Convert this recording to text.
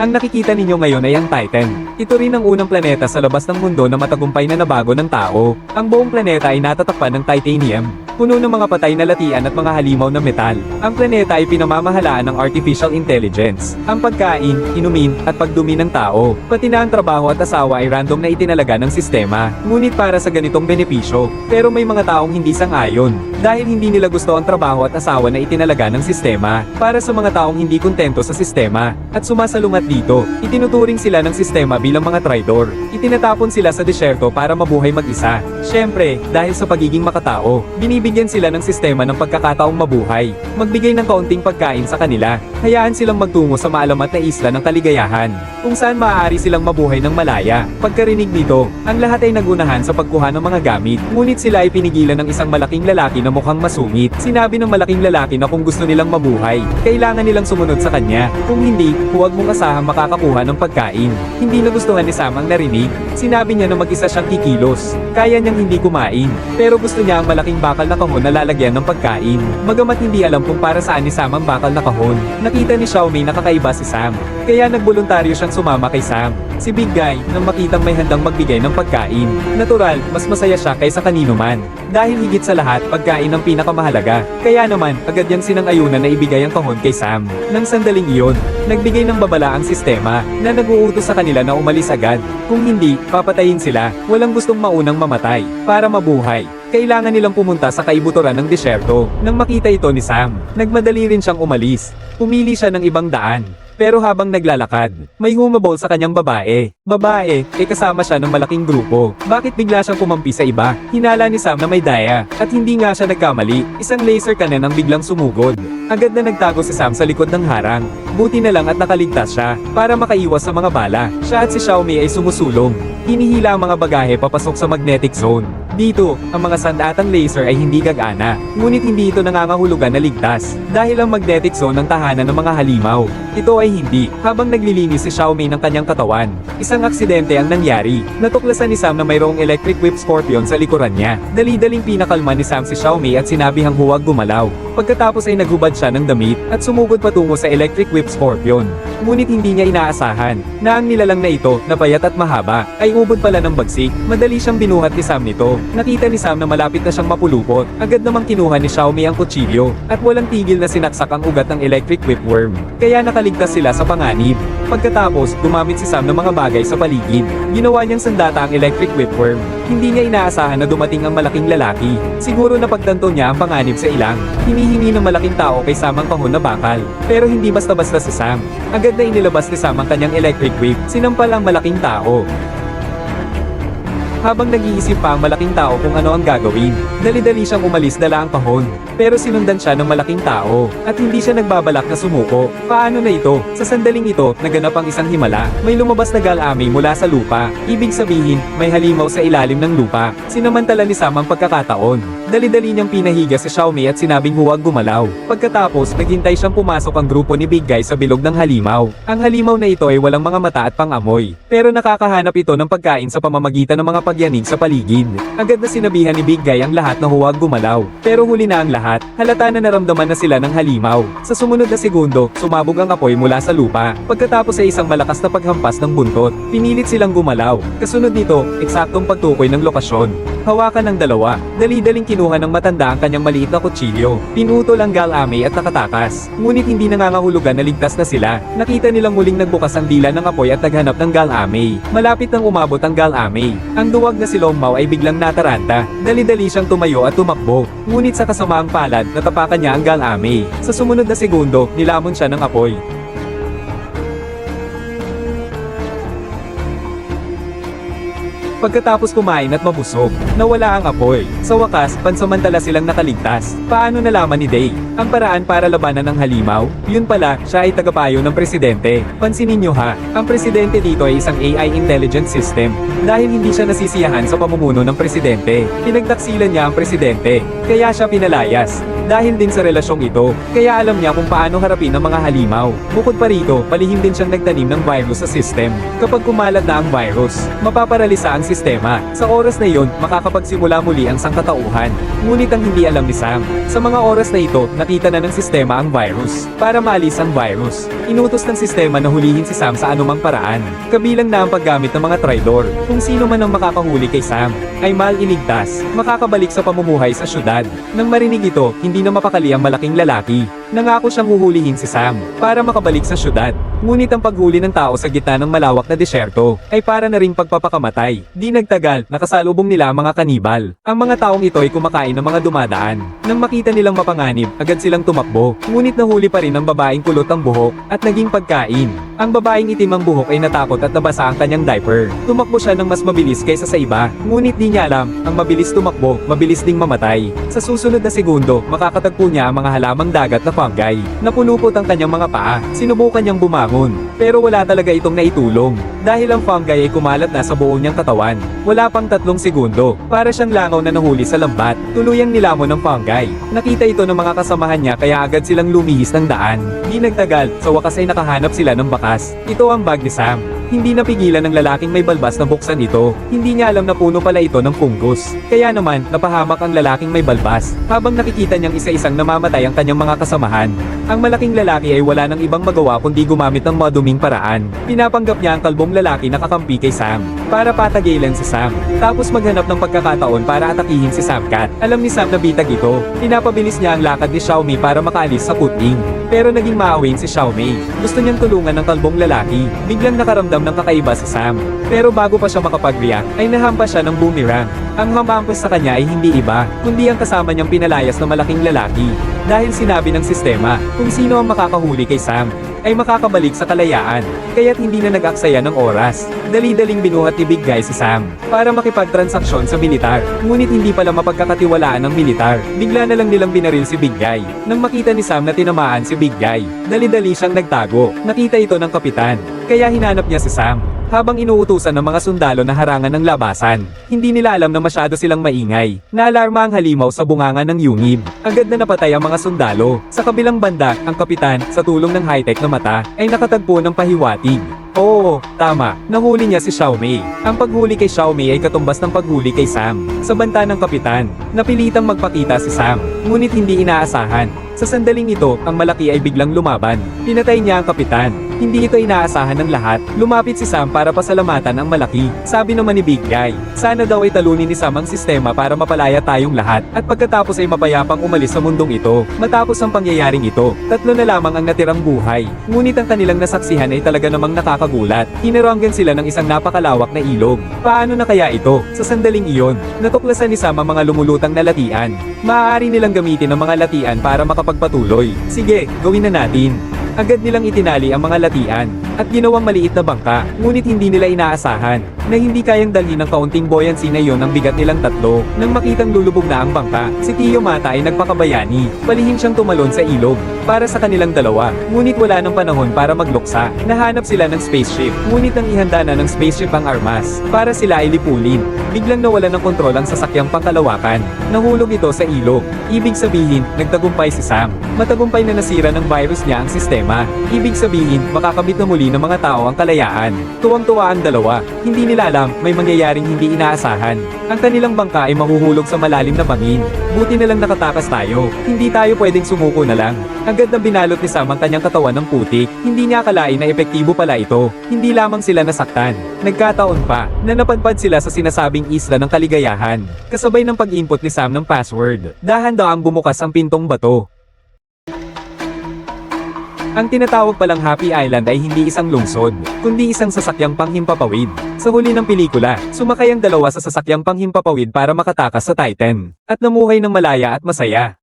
Ang nakikita ninyo ngayon ay ang Titan. Ito rin ang unang planeta sa labas ng mundo na matagumpay na nabago ng tao. Ang buong planeta ay natatakpan ng titanium, puno ng mga patay na latian at mga halimaw na metal. Ang planeta ay pinamamahalaan ng artificial intelligence. Ang pagkain, inumin, at pagdumi ng tao, pati na ang trabaho at asawa ay random na itinalaga ng sistema, ngunit para sa ganitong benepisyo. Pero may mga taong hindi sang-ayon, dahil hindi nila gusto ang trabaho at asawa na itinalaga ng sistema, para sa mga taong hindi kontento sa sistema, at sumasalungat dito, itinuturing sila ng sistema bilang mga traidor. Itinatapon sila sa disyerto para mabuhay mag-isa. Siyempre, dahil sa pagiging makatao, binibigyan sila ng sistema ng pagkakataong mabuhay, magbigay ng kaunting pagkain sa kanila, hayaan silang magtungo sa maalamat na isla ng kaligayahan, kung saan maaari silang mabuhay ng malaya. Pagkarinig nito, ang lahat ay nagunahan sa pagkuha ng mga gamit, ngunit sila ay pinigilan ng isang malaking lalaki na mukhang masungit. Sinabi ng malaking lalaki na kung gusto nilang mabuhay, kailangan nilang sumunod sa kanya. Kung hindi, huwag mong asahang makakakuha ng pagkain. Hindi nagustuhan ni Sam ang narinig. Sinabi niya na mag-isa siyang kikilos. Kaya niyang hindi kumain. Pero gusto niya ang malaking bakal na kahon na lalagyan ng pagkain. Magamat hindi alam kung para saan ni Sam ang bakal na kahon. Nakita ni Xiaomei na kakaiba si Sam. Kaya nagboluntaryo siyang sumama kay Sam. Si Big Guy, nang makitang may handang magbigay ng pagkain. Natural, mas masaya siya kaysa kanino man. Dahil higit sa lahat, pagkain ang pinakamahalaga. Kaya naman, agad niyang sinang-ayunan na ibigay ang kahon kay Sam. Nang sandaling iyon, nagbigay ng babala ang sistema, na nag-uutos sa kanila na umalis agad. Kung hindi, papatayin sila. Walang gustong maunang mamatay, para mabuhay. Kailangan nilang pumunta sa kaibuturan ng disyerto. Nang makita ito ni Sam, nagmadali rin siyang umalis. Pumili siya ng ibang daan. Pero habang naglalakad, may humabol sa kanyang babae. Babae, eh kasama siya ng malaking grupo. Bakit bigla siyang kumampi sa iba? Hinala ni Sam na may daya. At hindi nga siya nagkamali. Isang laser cannon ang biglang sumugod. Agad na nagtago si Sam sa likod ng harang. Buti na lang at nakaligtas siya, para makaiwas sa mga bala. Siya at si Xiaomi ay sumusulong. Hinihila ang mga bagahe papasok sa magnetic zone. Dito, ang mga sandatang laser ay hindi gagana. Ngunit hindi ito nangangahulugan na ligtas. Dahil ang magnetic zone ng tahanan ng mga halimaw. Ito ay hindi. Habang naglilinis si Xiaomi ng kanyang katawan, isang aksidente ang nangyari. Natuklasan ni Sam na mayroong electric whip scorpion sa likuran niya. Dali-daling pinakalma ni Sam si Xiaomi at sinabihang huwag gumalaw. Pagkatapos ay naghubad siya ng damit at sumugod patungo sa electric whip scorpion. Ngunit hindi niya inaasahan na ang nilalang na ito na payat at mahaba ay ubod pala ng bagsik. Madali siyang binuhat ni Sam nito. Nakita ni Sam na malapit na siyang mapulupot. Agad namang kinuha ni Xiaomi ang kutsilyo at walang tigil na sinaksak ang ugat ng electric whipworm. Kaya nakaligtas sila sa panganib. Pagkatapos, gumamit si Sam ng mga bagay sa paligid. Ginawa niyang sandata ang electric whipworm. Hindi niya inaasahan na dumating ang malaking lalaki. Siguro napagtanto niya ang panganib sa ilang. Hinihingi ng malaking tao kay Sam ang kahon na bakal. Pero hindi basta-basta si Sam. Agad na inilabas ni Sam ang kanyang electric whip. Sinampal ang malaking tao. Habang nag-iisip pa ang malaking tao kung ano ang gagawin, dali-dali siyang umalis dala ang kahon. Pero sinundan siya ng malaking tao, at hindi siya nagbabalak na sumuko. Paano na ito? Sa sandaling ito, naganap ang isang himala. May lumabas na galami mula sa lupa. Ibig sabihin, may halimaw sa ilalim ng lupa. Sinamantala ni Sam ang pagkakataon. Dali-dali niyang pinahiga si Xiaomi at sinabing huwag gumalaw. Pagkatapos, naghintay siyang pumasok ang grupo ni Big Guy sa bilog ng halimaw. Ang halimaw na ito ay walang mga mata at pang-amoy. Pero nakakahanap ito ng pagkain sa pamamagitan ng mga pagyanig sa paligid. Agad na sinabihan ni Big Guy ang lahat na huwag gumalaw. Pero huli na ang lahat, halata na naramdaman na sila ng halimaw. Sa sumunod na segundo, sumabog ang apoy mula sa lupa. Pagkatapos ay isang malakas na paghampas ng buntot, pinilit silang gumalaw. Kasunod nito, eksaktong pagtukoy ng lokasyon. Hawakan ng dalawa. Dali-daling kinuha ng matanda ang kanyang maliit na kutsilyo. Pinutol ang galame at nakatakas. Ngunit hindi nangangahulugan na ligtas na sila. Nakita nilang muling nagbukas ang dila ng apoy at naghanap ng galame. Malapit nang umabot ang galame. Ang duwag na si Longmao ay biglang nataranta. Dali-dali siyang tumayo at tumakbo. Ngunit sa kasamaang palad, natapakan niya ang galame. Sa sumunod na segundo, nilamon siya ng apoy. Pagkatapos kumain at mabusog, nawala ang apoy. Sa wakas, pansamantala silang nakaligtas. Paano nalaman ni Day? Ang paraan para labanan ng halimaw? Yun pala, siya ay tagapayo ng presidente. Pansinin nyo ha, ang presidente dito ay isang AI intelligence system. Dahil hindi siya nasisiyahan sa pamumuno ng presidente, pinagtaksilan niya ang presidente. Kaya siya pinalayas. Dahil din sa relasyong ito, kaya alam niya kung paano harapin ang mga halimaw. Bukod pa rito, palihim din siyang nagtanim ng virus sa system. Kapag kumalat na ang virus, mapaparalisa ang sistema. Sa oras na iyon, makakapagsimula muli ang sangkatauhan. Ngunit ang hindi alam ni Sam, sa mga oras na ito, nakita na ng sistema ang virus. Para maalis ang virus, inutos ng sistema na hulihin si Sam sa anumang paraan. Kabilang na ang paggamit ng mga traidor. Kung sino man ang makakahuli kay Sam, ay maliligtas, makakabalik sa pamumuhay sa syudad. Nang marinig ito, hindi na mapakali ang malaking lalaki. Nangako siyang huhulihin si Sam para makabalik sa syudad. Ngunit ang paghuli ng tao sa gitna ng malawak na disyerto ay para na ring pagpapakamatay. Di nagtagal, nakasalubong nila mga kanibal. Ang mga taong ito ay kumakain ng mga dumadaan. Nang makita nilang mapanganib, agad silang tumakbo. Ngunit nahuli pa rin ang babaeng kulot ang buhok at naging pagkain. Ang babaeng itim ang buhok ay natakot at nabasa ang kanyang diaper. Tumakbo siya ng mas mabilis kaysa sa iba. Ngunit di niya alam, ang mabilis tumakbo, mabilis ding mamatay. Sa susunod na segundo, makakatagpo niya ang mga halamang dagat na fungi. Napulupot ang kanyang mga paa. Sinubukan niyang bumangon. Pero wala talaga itong naitulong. Dahil ang fungi ay kumalat na sa buo niyang katawan. Wala pang tatlong segundo. Para siyang langaw na nahuli sa lambat. Tuluyang nilamon ng fungi. Nakita ito ng mga kasamahan niya kaya agad silang lumihis ng daan. Di nagtagal, sa wakas ay nakahanap sila ng bakas. Ito ang bag ni Sam. Hindi napigilan ng lalaking may balbas na buksan ito. Hindi niya alam na puno pala ito ng fungus. Kaya naman, napahamak ang lalaking may balbas. Habang nakikita niyang isa-isang namamatay ang kanyang mga kasamahan. Ang malaking lalaki ay wala nang ibang magawa kundi gumamit ng maduming paraan. Pinapanggap niya ang kalbong lalaki na kakampi kay Sam. Para patagilan si Sam. Tapos maghanap ng pagkakataon para atakihin si Sam Cat. Alam ni Sam na bitag ito. Pinapabilis niya ang lakad ni Xiaomi para makaalis sa puting. Pero naging maawin si Xiaomi. Gusto niyang tulungan ng kalbong lalaki. Biglang nakaramdam ng kakaiba si Sam. Pero bago pa siya makapag-react, ay nahampas siya ng boomerang. Ang hamampas sa kanya ay hindi iba, kundi ang kasama niyang pinalayas na malaking lalaki. Dahil sinabi ng sistema, kung sino ang makakahuli kay Sam, ay makakabalik sa kalayaan. Kaya't hindi na nag-aksaya ng oras. Dali-daling binuhat ni Big Guy si Sam para makipagtransaksyon sa militar. Ngunit hindi pala mapagkakatiwalaan ng militar. Bigla na lang nilang binaril si Big Guy. Nang makita ni Sam na tinamaan si Big Guy, dali-dali siyang nagtago. Nakita ito ng kapitan. Kaya hinanap niya si Sam. Habang inuutusan ng mga sundalo na harangan ng labasan, hindi nila alam na masyado silang maingay. Naalarma ang halimaw sa bunganga ng yungib. Agad na napatay ang mga sundalo. Sa kabilang banda, ang kapitan, sa tulong ng high-tech na mata, ay nakatagpo ng pahiwatig. Oo, tama. Nahuli niya si Xiaomei. Ang paghuli kay Xiaomei ay katumbas ng paghuli kay Sam. Sa banta ng kapitan, napilitang magpakita si Sam, ngunit hindi inaasahan. Sa sandaling ito, ang malaki ay biglang lumaban. Pinatay niya ang kapitan. Hindi ito inaasahan ng lahat. Lumapit si Sam para pasalamatan ang malaki. Sabi naman ni Big Guy, sana daw ay talunin ni Sam ang sistema para mapalaya tayong lahat. At pagkatapos ay mapayapang umalis sa mundong ito. Matapos ang pangyayaring ito, tatlo na lamang ang natirang buhay. Ngunit ang kanilang nasaksihan ay talaga namang nakakagulat. Hinaranggan sila ng isang napakalawak na ilog. Paano na kaya ito? Sa sandaling iyon, natuklasan ni Sam ang mga lumulutang na latian. Maaari nilang gamitin ang mga latian para makapagpatuloy. Sige, gawin na natin. Agad nilang itinali ang mga latian at ginawang maliit na bangka, ngunit hindi nila inaasahan na hindi kayang dalhin ng kaunting buoyancy na iyon ang bigat nilang tatlo. Nang makitang lulubog na ang bangka, si Tio Mata ay nagpakabayani. Palihim siyang tumalon sa ilog para sa kanilang dalawa, ngunit wala ng panahon para magluksa. Nahanap sila ng spaceship, ngunit nang ihanda na ng spaceship ang armas para sila ay lipulin. Biglang nawala ng kontrol ang sasakyang pangkalawakan. Nahulog ito sa ilog. Ibig sabihin, nagtagumpay si Sam. Matagumpay na nasira ng virus niya ang sistema. Ibig sabihin, makakamit na muli ng mga tao ang kalayaan. Tuwang-tuwa ang dalawa. Hindi nila alam, may mangyayaring hindi inaasahan. Ang kanilang bangka ay mahuhulog sa malalim na bangin. Buti na lang nakatakas tayo. Hindi tayo pwedeng sumuko na lang. Agad na binalot ni Sam ang kanyang katawan ng putik. Hindi niya akalain na epektibo pala ito. Hindi lamang sila nasaktan. Nagkataon pa na napadpad sila sa sinasabing isla ng kaligayahan. Kasabay ng pag-input ni Sam ng password. Dahan daw ang bumukas ang pintong bato. Ang tinatawag palang Happy Island ay hindi isang lungsod, kundi isang sasakyang panghimpapawid. Sa huli ng pelikula, sumakay ang dalawa sa sasakyang panghimpapawid para makatakas sa Titan, at namuhay ng malaya at masaya.